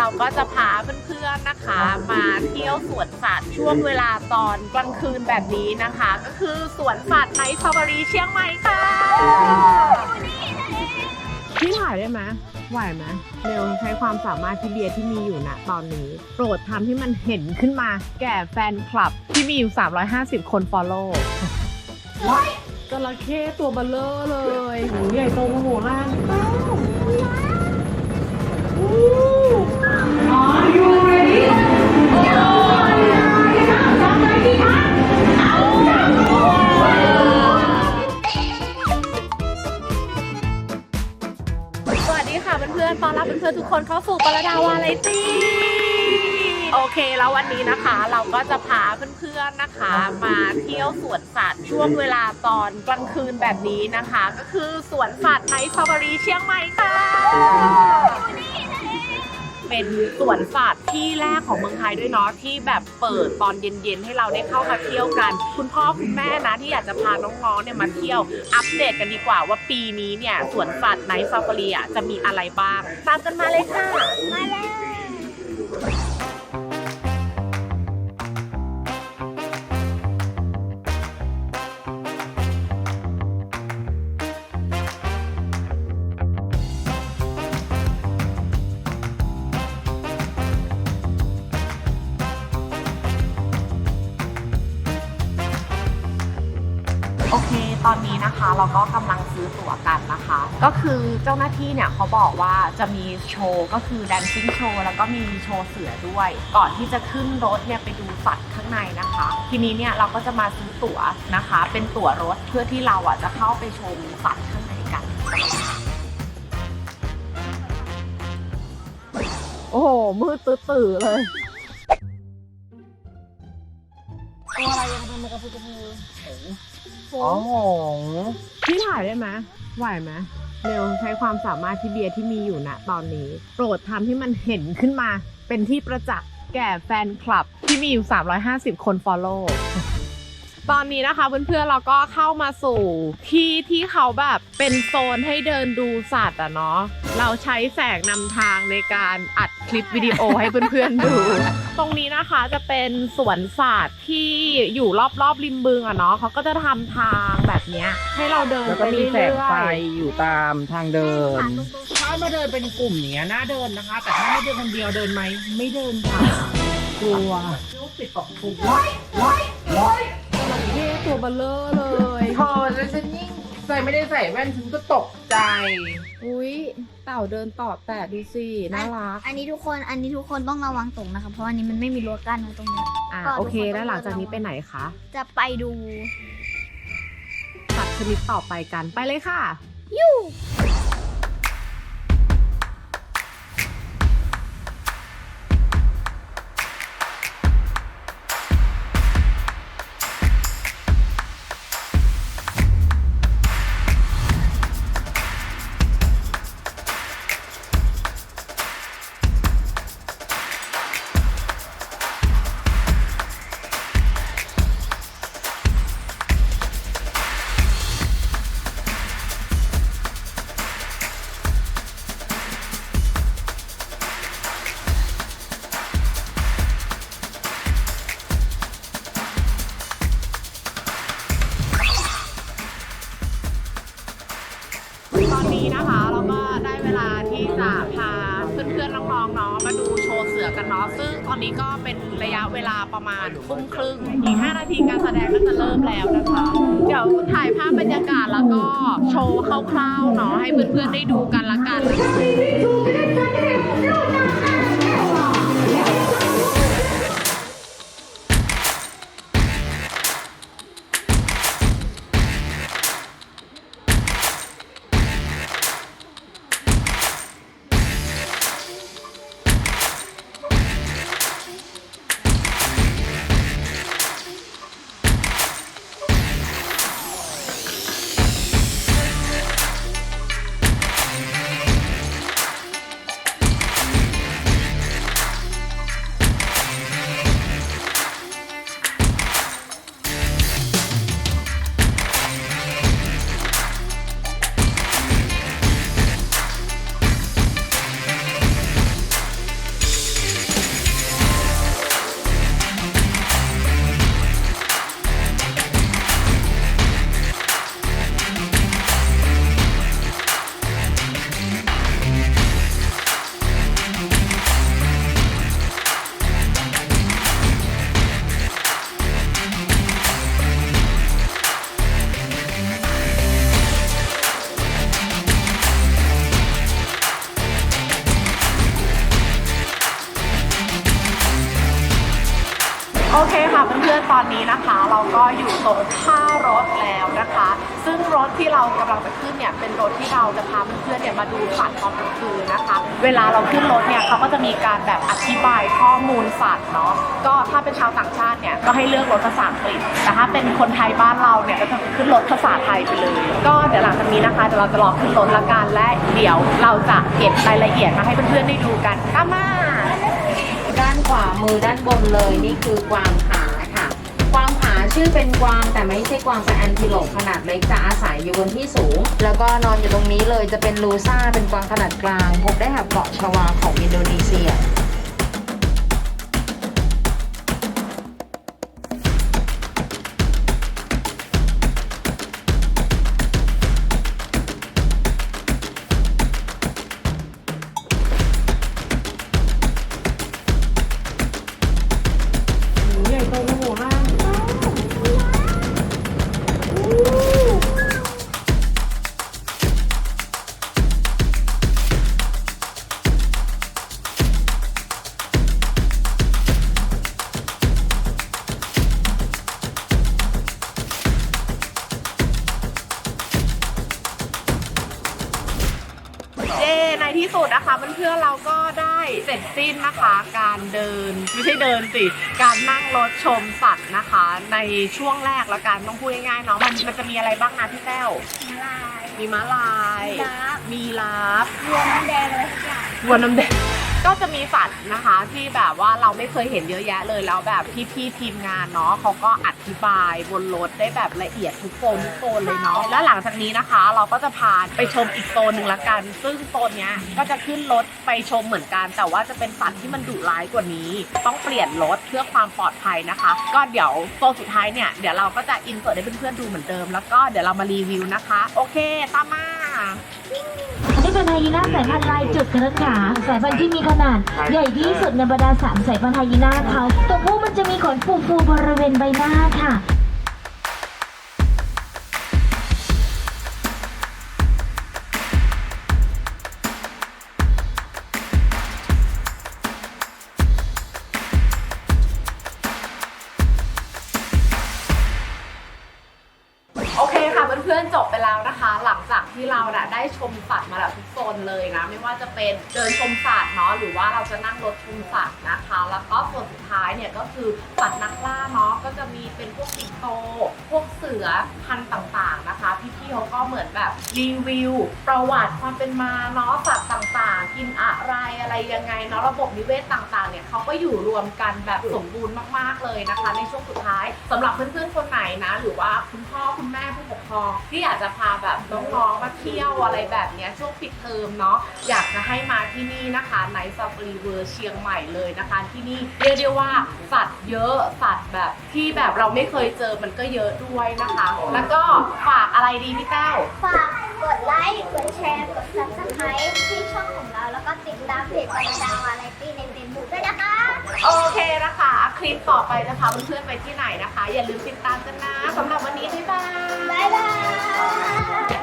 เราก็จะพาเพื่อนๆนะคะ มาเที่ยวสวนสัตว์ช่วงเวลาตอนกลางคืนแบบนี้นะคะ ก็คือสวนสัตว์ในซาฟารีเชียงใหม่ค่ะพี่ถ่ายได้ไหมไหวไหมเร็วใช้ความสามารถที่เบียร์ที่มีอยู่ณตอนนี้ โปรดทำให้มันเห็นขึ้นมา แก่แฟนคลับที่มีอยู่ 350 คน follow ว้ายจระเข้ตัวเบลเลอร์เลยโหใหญ่โตมโหฬารมาก สวัสดีค่ะเพื่อนๆตอนรับเพื่อนๆทุกคนเข้าสู่ปรดาวาไรตี้โอเค แล้ววันนี้นะคะ เราก็จะพาเพื่อนๆนะคะ มาเที่ยวสวนสัตว์ช่วงเวลาตอนกลางคืนแบบนี้นะคะ ก็คือสวนสัตว์ในซาฟารีเชียงใหม่ค่ะ เป็นสวนสัตว์ที่แรกของเมืองไทยด้วยเนาะที่แบบเปิดตอนเย็นๆ ให้เราได้เข้ามาเที่ยวกัน คุณพ่อคุณแม่นะที่อยากจะพาน้องๆเนี่ยมาเที่ยวอัปเดตกันดีกว่าว่าปีนี้เนี่ยสวนสัตว์ในซาฟารีอะจะมีอะไรบ้างตามกันมาเลยค่ะ มาเลย อนนี้นะคะเราก็กำลังซื้อตั๋วกันนะคะ ก็คือเจ้าหน้าที่เนี่ยเขาบอกว่าจะมีโชว์ก็คือ dancing show แล้วก็มีโชว์เสือด้วย ก่อนที่จะขึ้นรถเนี่ยไปดูสัตว์ข้างในนะคะ ทีนี้เนี่ยเราก็จะมาซื้อตั๋วนะคะ เป็นตั๋วรถเพื่อที่เราอะจะเข้าไปชมสัตว์ข้างในกัน โอ้โหมืดตื้อๆเลย ตัวอะไรยังทำมากระพุ้กระพือโอ้โหพี่ถ่ายได้ไหมไหวไหมเร็วใช้ความสามารถที่เบียร์ที่มีอยู่ณตอนนี้ โปรดทำให้มันเห็นขึ้นมา เป็นที่ประจักษ์แก่แฟนคลับที่มีอยู่ 350 คน follow ตอนนี้นะคะเพื่อนๆเราก็เข้ามาสู่ที่ที่เขาแบบเป็นโซนให้เดินดูสัตว์อะเนาะเราใช้แสงนำทางในการอัดคลิปวิดีโอให้เพื่อนๆดู ตรงนี้นะคะจะเป็นสวนสัตว์ที่อยู่รอบๆริมบึงอะเนาะเขาก็จะทำทางแบบเนี้ย ให้เราเดินแล้วไปก็มีเรื่แสงไฟอยอยู่ตามทางเดิน ถ้ามาเดินเป็นกลุ่มอย่างเงี้ยน่าเดินนะคะ แต่ถ้าให้เดินคนเดียวเดินไหมไม่เดินค่ะกลัวลูกติดตกทุกว้ายว้ายว้ายเท่ตัวเบลเลอร์เลยพอแล้วฉันยิ่ง ใส่ไม่ได้ใส่แว่นฉันก็ตกใจ อุ้ยเต่าเดินต่อแตะดูสิน่ารักอันนี้ทุกคนอันนี้ทุกคนต้องระวังตกนะคะ เพราะอันนี้มันไม่มีรั้วกั้นนะตรงนี้อ่าก็โอเคทุกคนต้องแล้วหลังจากนี้ระวังไปไหนคะจะไปดูสัตว์ชนิดต่อไปกันไปเลยค่ะๆ นาะมาดูโชว์เสือกันเนาะซึ่งตอนนี้ก็เป็นระยะเวลาประมาณทุ่มครึ่งอีก 5 นาทีการแสดงก็จะเริ่มแล้วนะคะ เดี๋ยวถ่ายภาพบรรยากาศแล้วก็โชว์คร่าวๆเนาะให้เพื่อนๆได้ดูกันละกัน โอเคค่ะเพื่อนๆตอนนี้นะคะ เราก็อยู่ตรงท่ารถแล้วนะคะ ซึ่งรถที่เรากำลังจะขึ้นเนี่ยเป็นรถที่เราจะพาเพื่อนๆเนี่ยมาดูสัตว์ตอนกลางคืนนะคะ เวลาเราขึ้นรถเนี่ยเขาก็จะมีการแบบอธิบายข้อมูลสัตว์เนาะก็ถ้าเป็นชาวต่างชาติเนี่ยก็ให้เลือกรถภาษาอังกฤษแต่ถ้าเป็นคนไทยบ้านเราเนี่ยก็จะขึ้นรถภาษาไทยไปเลย ก็เดี๋ยวหลังจากนี้นะคะเดี๋ยวเราจะรอขึ้นรถละกันและเดี๋ยวเราจะเก็บรายละเอียดมาให้เพื่อนๆได้ดูกันตามา วามือด้านบนเลยนี่คือกวางผาค่ะ กวางผาชื่อเป็นกวางแต่ไม่ใช่กวางเป็นแอนติโลปขนาดเล็กจะอาศัยอยู่บนที่สูง แล้วก็นอนอยู่ตรงนี้เลยจะเป็นลูซ่าเป็นกวางขนาดกลางพบได้แถบเกาะชวาของอินโดนีเซีย เสร็จสิ้นนะคะ การเดินไม่ใช่เดินสิการนั่งรถชมสัตว์นะคะ ในช่วงแรกละกันต้องพูดง่ายๆเนาะมันมันจะมีอะไรบ้างนะพี่แต้วลายมีม้าลายลาบมีลาฟรวมน้ำแดงอะไรทุกอย่างวัวน้ำแดง ก็จะมีสัตว์นะคะที่แบบว่าเราไม่เคยเห็นเยอะแยะเลยแล้วแบบพี่ๆทีมงานเนาะเขาก็อธิบายบนรถได้แบบละเอียดทุกโซนทุกโซนเลยเนาะแล้วหลังจากนี้นะคะ เราก็จะพาไปชมอีกโซนหนึ่งละกัน ซึ่งโซนเนี้ยก็จะขึ้นรถไปชมเหมือนกัน แต่ว่าจะเป็นสัตว์ที่มันดุร้ายกว่านี้ ต้องเปลี่ยนรถเพื่อความปลอดภัยนะคะ ก็เดี๋ยวโซนสุดท้ายเนี่ยเดี๋ยวเราก็จะอินเสิร์ตให้เพื่อนๆดูเหมือนเดิม แล้วก็เดี๋ยวเรามารีวิวนะคะ โอเคตามมา อันนี้เป็นไฮยีน่าสายพันธุ์ลายจุดกระขาสายพันธุ์ที่มีขนาด ใหญ่ที่สุดในบรรดาสามสายพันธุ์ไฮยีน่าเขาตัวผู้มันจะมีขนฟูๆบริเวณใบหน้าค่ะ ที่เราน่ะได้ชมสัตว์มาแล้วทุกโซนเลยนะ ไม่ว่าจะเป็นเดินชมสัตว์เนาะหรือว่าเราจะนั่งรถชมสัตว์นะคะ แล้วก็ส่วนสุดท้ายเนี่ยก็คือสัตว์นักล่าเนาะก็จะมีเป็นพวกสิงโต พวกเสือพันธุ์ต่างๆนะคะ พี่ๆเขาก็เหมือนแบบรีวิว ประวัติความเป็นมาเนาะสัตว์ต่างๆ กินอะไรอะไรยังไงเนาะระบบนิเวศต่างๆเนี่ยเขาก็อยู่รวมกันแบบสมบูรณ์มากๆเลยนะคะ ในช่วงสุดท้ายสำหรับเพื่อนๆคนไหนนะ หรือว่าคุณพ่อคุณแม่ผู้ปกครองที่อยากจะพาแบบน้องๆมาเที่ยวอะไรแบบเนี้ยช่วงปิดเทอมเนาะอยากจะให้มาที่นี่นะคะในซาฟารีเวอร์เชียงใหม่เลยนะคะที่นี่เรียกได้ว่าสัตว์เยอะสัตว์แบบที่แบบเราไม่เคยเจอมันก็เยอะด้วยนะคะ แล้วก็ฝากอะไรดีพี่แต้วฝาก กดไลค์ กดแชร์ กด subscribe ที่ช่องของเรา แล้วก็ติดตามเพจปรดาวาไรตี้ในเฟซบุ๊กด้วยนะคะ โอเคนะคะคลิปต่อไปจะพาเพื่อนๆไปที่ไหนนะคะ อย่าลืมติดตามกันนะสำหรับวันนี้บ๊ายบาย บ๊ายบาย